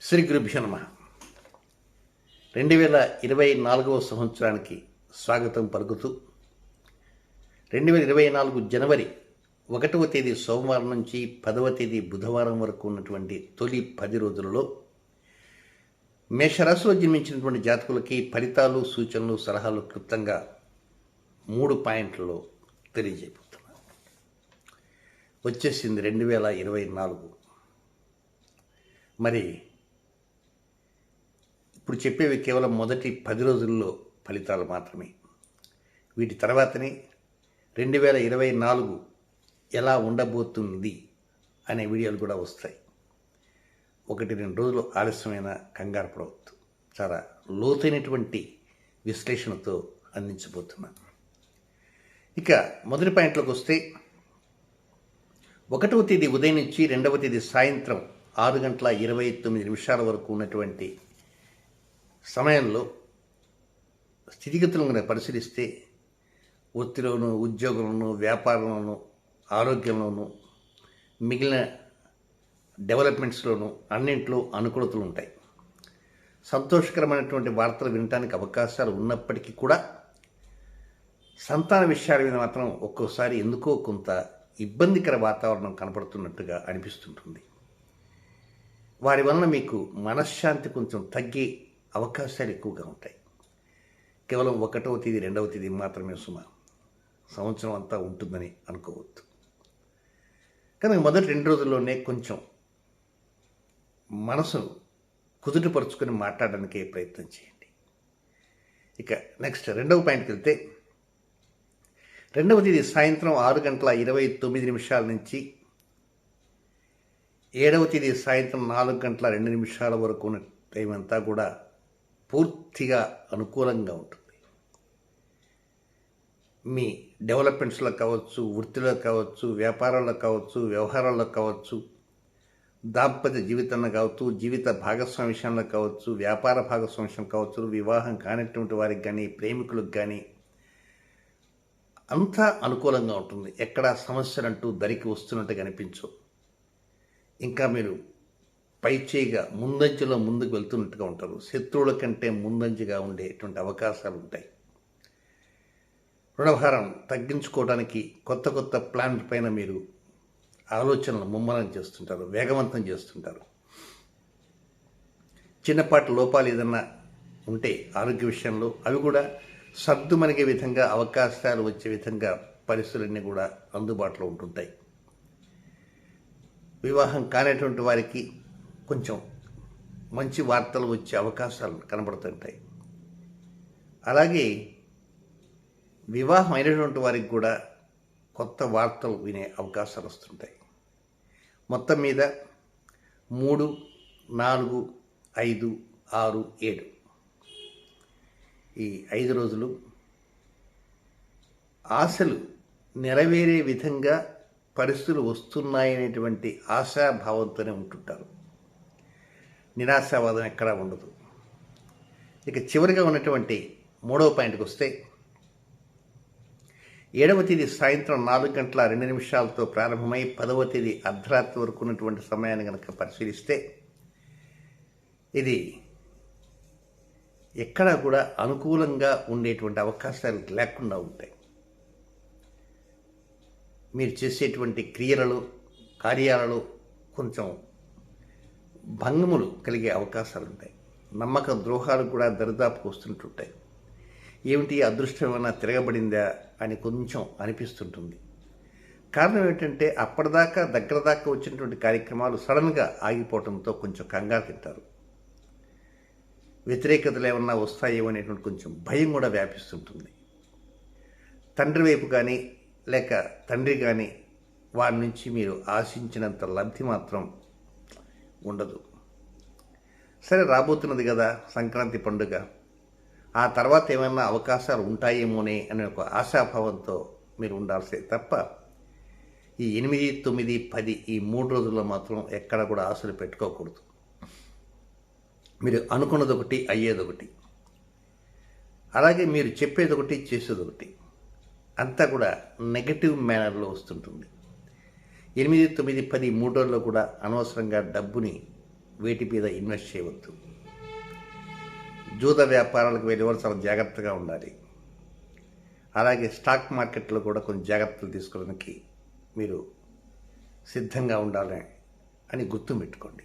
శ్రీ గురుభ్యో నమ. రెండు వేల ఇరవై నాలుగవ సంవత్సరానికి స్వాగతం పలుకుతూ రెండు వేల ఇరవై నాలుగు జనవరి ఒకటవ తేదీ సోమవారం నుంచి పదవ తేదీ బుధవారం వరకు ఉన్నటువంటి తొలి పది రోజులలో మేషరాశిలో జన్మించినటువంటి జాతకులకి ఫలితాలు సూచనలు సలహాలు క్లుప్తంగా మూడు పాయింట్లలో తెలియజేయబోతున్నాను. వచ్చేసింది రెండు వేల ఇరవై నాలుగు. మరి ఇప్పుడు చెప్పేవి కేవలం మొదటి పది రోజుల్లో ఫలితాలు మాత్రమే. వీటి తర్వాతనే రెండు వేల ఇరవై నాలుగు ఎలా ఉండబోతుంది అనే వీడియోలు కూడా వస్తాయి. ఒకటి రెండు రోజులు ఆలస్యమైన కంగారు పడవద్దు. చాలా లోతైనటువంటి విశ్లేషణతో అందించబోతున్నాను ఇక మొదటి పాయింట్లోకి వస్తే ఒకటవ తేదీ ఉదయం నుంచి రెండవ తేదీ సాయంత్రం ఆరు గంటల ఇరవై తొమ్మిది నిమిషాల వరకు ఉన్నటువంటి సమయంలో స్థితిగతులను కనుక పరిశీలిస్తే ఒత్తిడిలోనూ ఉద్యోగంలోనూ వ్యాపారంలోనూ ఆరోగ్యంలోనూ మిగిలిన డెవలప్మెంట్స్లోనూ అన్నింటిలో అనుకూలతలు ఉంటాయి. సంతోషకరమైనటువంటి వార్తలు వినడానికి అవకాశాలు ఉన్నప్పటికీ కూడా సంతాన విషయాల మీద మాత్రం ఒక్కోసారి ఎందుకో కొంత ఇబ్బందికర వాతావరణం కనపడుతున్నట్టుగా అనిపిస్తుంటుంది. వారి వలన మీకు మనశ్శాంతి కొంచెం తగ్గి అవకాశాలు ఎక్కువగా ఉంటాయి. కేవలం ఒకటవ తేదీ రెండవ తేదీ మాత్రమే సుమ సంవత్సరం అంతా ఉంటుందని అనుకోవద్దు. కానీ మొదటి రెండు రోజుల్లోనే కొంచెం మనసును కుదుటపరుచుకొని మాట్లాడడానికే ప్రయత్నం చేయండి. ఇక నెక్స్ట్ రెండవ పాయింట్కి వెళ్తే రెండవ తేదీ సాయంత్రం ఆరు గంటల ఇరవై తొమ్మిది నిమిషాల నుంచి ఏడవ తేదీ సాయంత్రం నాలుగు గంటల రెండు నిమిషాల వరకు ఉన్న టైం అంతా కూడా పూర్తిగా అనుకూలంగా ఉంటుంది. మీ డెవలప్మెంట్స్లో కావచ్చు వృత్తిలో కావచ్చు వ్యాపారాల్లో కావచ్చు వ్యవహారాల్లో కావచ్చు దాంపత్య జీవితంలో కావచ్చు జీవిత భాగస్వామి విషయంలో కావచ్చు వ్యాపార భాగస్వామి విషయం కావచ్చు వివాహం కానిటువంటి వారికి కానీ ప్రేమికులకు కానీ అంతా అనుకూలంగా ఉంటుంది. ఎక్కడ సమస్యలంటూ దరికి వస్తున్నట్టు కనిపించవు ఇంకా మీరు పైచేయిగా ముందంజలో ముందుకు వెళ్తున్నట్టుగా ఉంటారు. శత్రువుల కంటే ముందంజగా ఉండేటువంటి అవకాశాలు ఉంటాయి. రుణభారం తగ్గించుకోవడానికి కొత్త కొత్త ప్లాన్ పైన మీరు ఆలోచనలు ముమ్మరం చేస్తుంటారు వేగవంతం చేస్తుంటారు. చిన్నపాటి లోపాలు ఏదన్నా ఉంటే ఆరోగ్య విషయంలో అవి కూడా సర్దుమనిగే విధంగా అవకాశాలు వచ్చే విధంగా పరిస్థితులన్నీ కూడా అందుబాటులో ఉంటుంటాయి. వివాహం కానటువంటి వారికి కొంచెం మంచి వార్తలు వచ్చే అవకాశాలు కనబడుతుంటాయి. అలాగే వివాహం అయినటువంటి వారికి కూడా కొత్త వార్తలు వినే అవకాశాలు వస్తుంటాయి. మొత్తం మీద మూడు నాలుగు ఐదు ఆరు ఏడు. ఈ ఐదు రోజులు ఆశలు నెరవేరే విధంగా పరిస్థితులు వస్తున్నాయనేటువంటి ఆశాభావంతోనే ఉంటుంటారు. నిరాశావాదం ఎక్కడా ఉండదు. ఇక చివరిగా ఉన్నటువంటి మూడవ పాయింట్కి వస్తే ఏడవ తేదీ సాయంత్రం నాలుగు గంటల రెండు నిమిషాలతో ప్రారంభమై పదవ తేదీ అర్ధరాత్రి వరకు ఉన్నటువంటి సమయాన్ని కనుక పరిశీలిస్తే ఇది ఎక్కడా కూడా అనుకూలంగా ఉండేటువంటి అవకాశాలు లేకుండా ఉంటాయి. మీరు చేసేటువంటి క్రియలలో కార్యాలలో కొంచెం భంగములు కలిగే అవకాశాలు ఉంటాయి నమ్మక ద్రోహాలు కూడా దరిదాపుకు వస్తుంటుంటాయి ఏమిటి? అదృష్టం ఏమైనా తిరగబడిందా అని కొంచెం అనిపిస్తుంటుంది. కారణం ఏంటంటే అప్పటిదాకా దగ్గర దాకా వచ్చినటువంటి కార్యక్రమాలు సడన్గా ఆగిపోవడంతో కొంచెం కంగారు తింటారు. వ్యతిరేకతలు ఏమన్నా వస్తాయేమో అనేటువంటి కొంచెం భయం కూడా వ్యాపిస్తుంటుంది. తండ్రి వైపు కానీ లేక తండ్రి కానీ వారి నుంచి మీరు ఆశించినంత లబ్ధి మాత్రం ఉండదు. సరే రాబోతున్నది కదా సంక్రాంతి పండుగ. ఆ తర్వాత ఏమైనా అవకాశాలు ఉంటాయేమోనే అనే ఒక ఆశాభావంతో మీరు ఉండాల్సే తప్ప ఈ ఎనిమిది తొమ్మిది పది ఈ మూడు రోజుల్లో మాత్రం ఎక్కడ కూడా ఆశలు పెట్టుకోకూడదు. మీరు అనుకున్నది ఒకటి అయ్యేది ఒకటి అలాగే మీరు చెప్పేది ఒకటి చేసేది ఒకటి అంతా కూడా నెగటివ్ మేనర్లో వస్తుంటుంది. ఎనిమిది తొమ్మిది పది మూడోల్లో కూడా అనవసరంగా డబ్బుని వేటి మీద ఇన్వెస్ట్ చేయవద్దు. జూద వ్యాపారాలకు వెళ్ళేవారు చాలా జాగ్రత్తగా ఉండాలి. అలాగే స్టాక్ మార్కెట్లో కూడా కొన్ని జాగ్రత్తలు తీసుకోవడానికి మీరు సిద్ధంగా ఉండాలి అని గుర్తుపెట్టుకోండి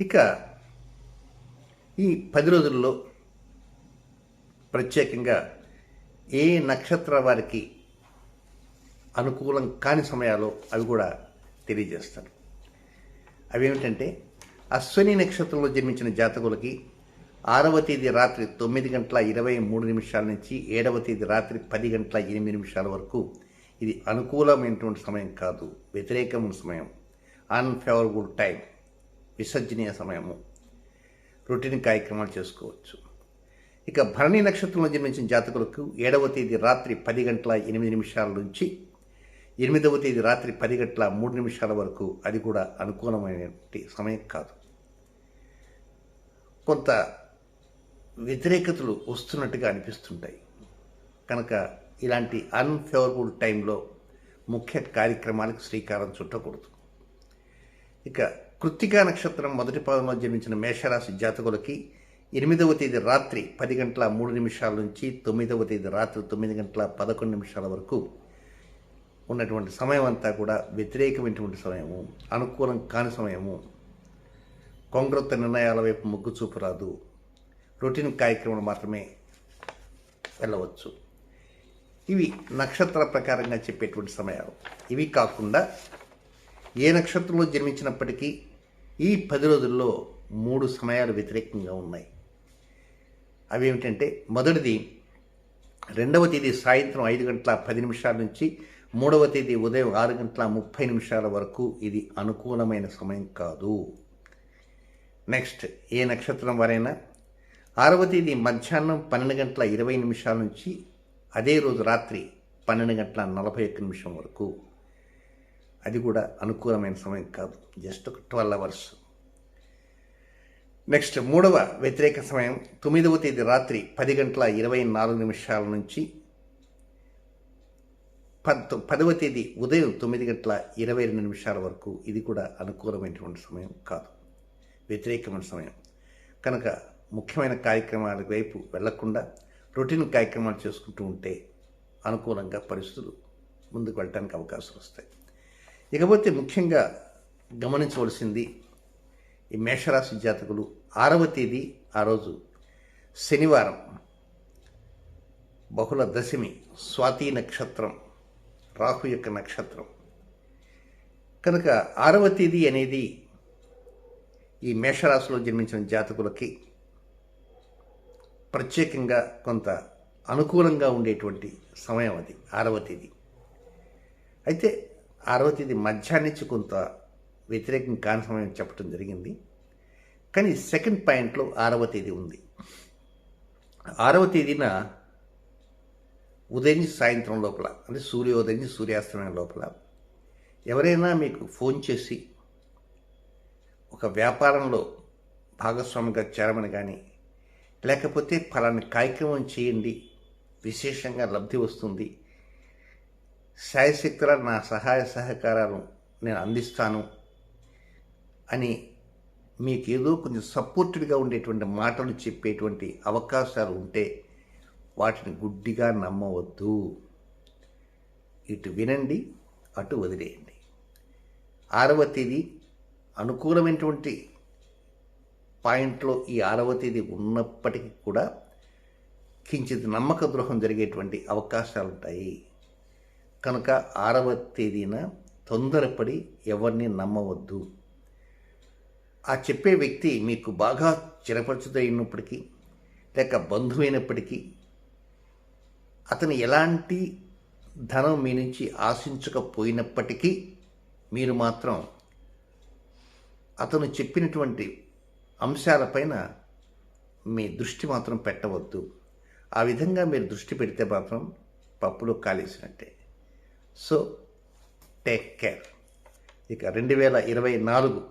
ఇక ఈ పది రోజుల్లో ప్రత్యేకంగా ఏ నక్షత్ర వారికి అనుకూలం కాని సమయాలు అవి కూడా తెలియజేస్తాను. అవి ఏమిటంటే అశ్విని నక్షత్రంలో జన్మించిన జాతకులకి ఆరవ తేదీ రాత్రి తొమ్మిది గంటల ఇరవై మూడు నిమిషాల నుంచి ఏడవ తేదీ రాత్రి పది గంటల ఎనిమిది నిమిషాల వరకు ఇది అనుకూలమైనటువంటి సమయం కాదు వ్యతిరేకమైన సమయం. అన్ఫేవరబుల్ టైం విసర్జనీయ సమయము. రొటీన్ కార్యక్రమాలు చేసుకోవచ్చు. ఇక భరణి నక్షత్రంలో జన్మించిన జాతకులకు ఏడవ తేదీ రాత్రి పది గంటల ఎనిమిది నిమిషాల నుంచి ఎనిమిదవ తేదీ రాత్రి పది గంటల మూడు నిమిషాల వరకు అది కూడా అనుకూలమైన సమయం కాదు. కొంత వ్యతిరేకతలు వస్తున్నట్టుగా అనిపిస్తుంటాయి. కనుక ఇలాంటి అన్ఫేవరబుల్ టైంలో ముఖ్య కార్యక్రమాలకు శ్రీకారం చుట్టకూడదు. ఇక కృత్తికా నక్షత్రం మొదటి పాదంలో జన్మించిన మేషరాశి జాతకులకి ఎనిమిదవ తేదీ రాత్రి పది గంటల మూడు నిమిషాల నుంచి తొమ్మిదవ తేదీ రాత్రి తొమ్మిది గంటల పదకొండు నిమిషాల వరకు ఉన్నటువంటి సమయం అంతా కూడా వ్యతిరేకమైనటువంటి సమయము అనుకూలం కాని సమయము. కొంగ్రొత్త నిర్ణయాల వైపు మొగ్గు చూపు రాదు. రొటీన్ కార్యక్రమాలు మాత్రమే వెళ్ళవచ్చు. ఇవి నక్షత్ర ప్రకారంగా చెప్పేటువంటి సమయాలు. ఇవి కాకుండా ఏ నక్షత్రంలో జన్మించినప్పటికీ ఈ పది రోజుల్లో మూడు సమయాలు వ్యతిరేకంగా ఉన్నాయి. అవి ఏమిటంటే మొదటిది రెండవ తేదీ సాయంత్రం ఐదు గంటల పది నిమిషాల నుంచి మూడవ తేదీ ఉదయం ఆరు గంటల ముప్పై నిమిషాల వరకు ఇది అనుకూలమైన సమయం కాదు. నెక్స్ట్ ఏ నక్షత్రం వారైనా ఆరవ తేదీ మధ్యాహ్నం పన్నెండు గంటల ఇరవై నిమిషాల నుంచి అదే రోజు రాత్రి పన్నెండు గంటల నలభై ఒక్క నిమిషం వరకు. అది కూడా అనుకూలమైన సమయం కాదు. జస్ట్ ఒక ట్వెల్వ్ అవర్స్ నెక్స్ట్ మూడవ వ్యతిరేక సమయం తొమ్మిదవ తేదీ రాత్రి పది గంటల ఇరవై నాలుగు నిమిషాల నుంచి పద్ పదవ తేదీ ఉదయం తొమ్మిది గంటల ఇరవై రెండు నిమిషాల వరకు ఇది కూడా అనుకూలమైనటువంటి సమయం కాదు. వ్యతిరేకమైన సమయం. కనుక ముఖ్యమైన కార్యక్రమాల వైపు వెళ్ళకుండా రొటీన్ కార్యక్రమాలు చేసుకుంటూ ఉంటే అనుకూలంగా పరిస్థితులు ముందుకు వెళ్ళడానికి అవకాశాలు వస్తాయి. ఇకపోతే ముఖ్యంగా గమనించవలసింది ఈ మేషరాశి జాతకులు ఆరవ తేదీ ఆ రోజు శనివారం బహుళ దశమి స్వాతి నక్షత్రం రాహు యొక్క నక్షత్రం. కనుక ఆరవ తేదీ అనేది ఈ మేషరాశిలో జన్మించిన జాతకులకి ప్రత్యేకంగా కొంత అనుకూలంగా ఉండేటువంటి సమయం అది ఆరవ తేదీ. అయితే ఆరవ తేదీ మధ్యాహ్నించి కొంత వ్యతిరేకం కాని సమయం చెప్పడం జరిగింది. కానీ సెకండ్ పాయింట్లో ఆరవ తేదీ ఉంది. ఆరవ తేదీన ఉదయం సాయంత్రం లోపల అంటే సూర్యోదయం నుంచి సూర్యాస్తమయం లోపల ఎవరైనా మీకు ఫోన్ చేసి ఒక వ్యాపారంలో భాగస్వామిగా చేరమని కానీ లేకపోతే ఫలాని కార్యక్రమం చేయండి విశేషంగా లబ్ధి వస్తుంది శాయశక్తుల నా సహాయ సహకారాలు నేను అందిస్తాను అని మీకు ఏదో కొంచెం సపోర్టివ్గా ఉండేటువంటి మాటలు చెప్పేటువంటి అవకాశాలు ఉంటే వాటిని గుడ్డిగా నమ్మవద్దు. ఇటు వినండి అటు వదిలేయండి. ఆరవ తేదీ అనుకూలమైనటువంటి పాయింట్లో ఈ ఆరవ తేదీ ఉన్నప్పటికీ కూడా కించిత్ నమ్మక ద్రోహం జరిగేటువంటి అవకాశాలు ఉంటాయి కనుక ఆరవ తేదీన తొందరపడి ఎవరిని నమ్మవద్దు. ఆ చెప్పే వ్యక్తి మీకు బాగా చిరపరచుదైనప్పటికీ లేక బంధువైనప్పటికీ అతను ఎలాంటి ధనం మీ నుంచి ఆశించకపోయినప్పటికీ మీరు మాత్రం అతను చెప్పినటువంటి అంశాలపైన మీ దృష్టి మాత్రం పెట్టవద్దు. ఆ విధంగా మీరు దృష్టి పెడితే మాత్రం పప్పులో కాలేసినట్టే. సో టేక్ కేర్ ఇక రెండు వేల ఇరవై నాలుగు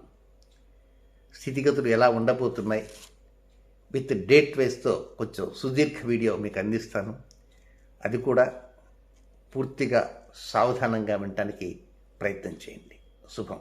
స్థితిగతులు ఎలా ఉండబోతున్నాయి? విత్ డేట్ వేస్తో కొంచెం సుదీర్ఘ వీడియో మీకు అందిస్తాను. అది కూడా పూర్తిగా సావధానంగా వినటానికి ప్రయత్నం చేయండి. శుభం.